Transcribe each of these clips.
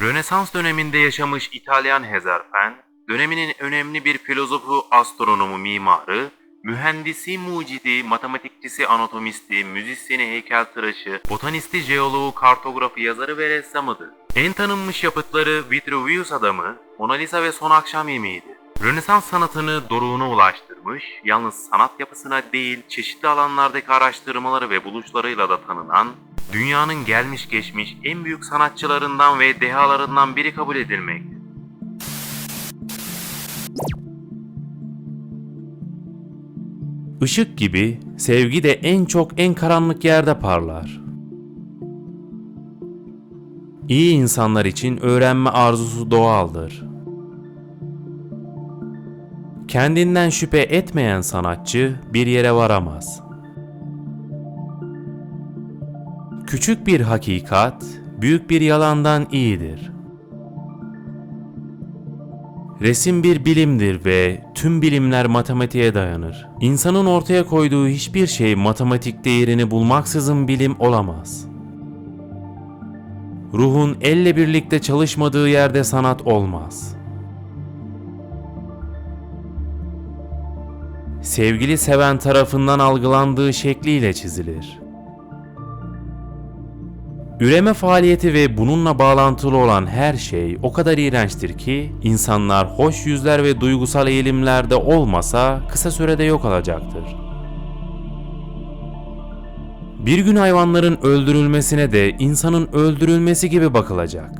Rönesans döneminde yaşamış İtalyan Hezarfen, döneminin önemli bir filozofu, astronomu, mimarı, mühendisi, mucidi, matematikçisi, anatomisti, müzisyeni, heykeltıraşı, botanisti, jeoloğu, kartografi, yazarı ve ressamıdır. En tanınmış yapıtları Vitruvius Adamı, Mona Lisa ve Son Akşam Yemeği'dir. Rönesans sanatını doruğuna ulaştırmış, yalnız sanat yapısına değil çeşitli alanlardaki araştırmaları ve buluşlarıyla da tanınan, dünyanın gelmiş geçmiş en büyük sanatçılarından ve dehalarından biri kabul edilmektedir. Işık gibi sevgi de en çok en karanlık yerde parlar. İyi insanlar için öğrenme arzusu doğaldır. Kendinden şüphe etmeyen sanatçı bir yere varamaz. Küçük bir hakikat büyük bir yalandan iyidir. Resim bir bilimdir ve tüm bilimler matematiğe dayanır. İnsanın ortaya koyduğu hiçbir şey matematik değerini bulmaksızın bilim olamaz. Ruhun elle birlikte çalışmadığı yerde sanat olmaz. Sevgili seven tarafından algılandığı şekliyle çizilir. Üreme faaliyeti ve bununla bağlantılı olan her şey o kadar iğrençtir ki insanlar hoş yüzler ve duygusal eğilimlerde olmasa kısa sürede yok olacaktır. Bir gün hayvanların öldürülmesine de insanın öldürülmesi gibi bakılacak.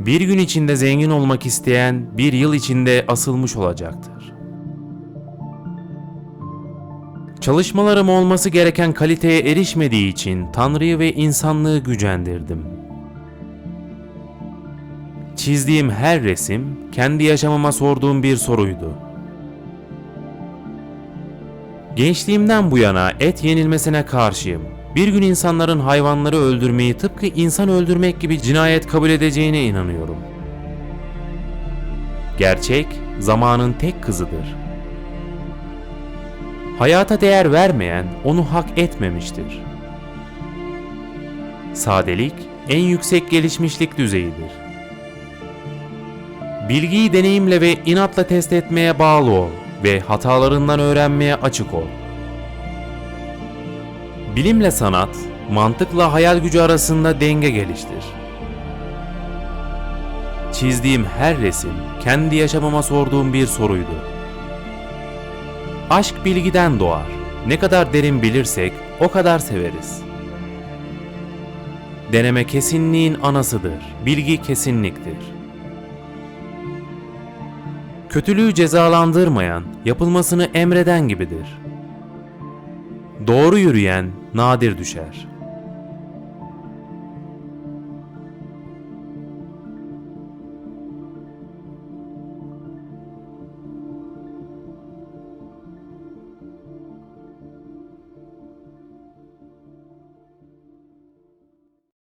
Bir gün içinde zengin olmak isteyen bir yıl içinde asılmış olacaktır. Çalışmalarım olması gereken kaliteye erişmediği için Tanrı'yı ve insanlığı gücendirdim. Çizdiğim her resim kendi yaşamıma sorduğum bir soruydu. Gençliğimden bu yana et yenilmesine karşıyım. Bir gün insanların hayvanları öldürmeyi tıpkı insan öldürmek gibi cinayet kabul edeceğine inanıyorum. Gerçek zamanın tek kızıdır. Hayata değer vermeyen onu hak etmemiştir. Sadelik en yüksek gelişmişlik düzeyidir. Bilgiyi deneyimle ve inatla test etmeye bağlı ol ve hatalarından öğrenmeye açık ol. Bilimle sanat, mantıkla hayal gücü arasında denge geliştir. Çizdiğim her resim kendi yaşamama sorduğum bir soruydu. Aşk bilgiden doğar. Ne kadar derin bilirsek o kadar severiz. Deneme kesinliğin anasıdır. Bilgi kesinliktir. Kötülüğü cezalandırmayan, yapılmasını emreden gibidir. Doğru yürüyen nadir düşer.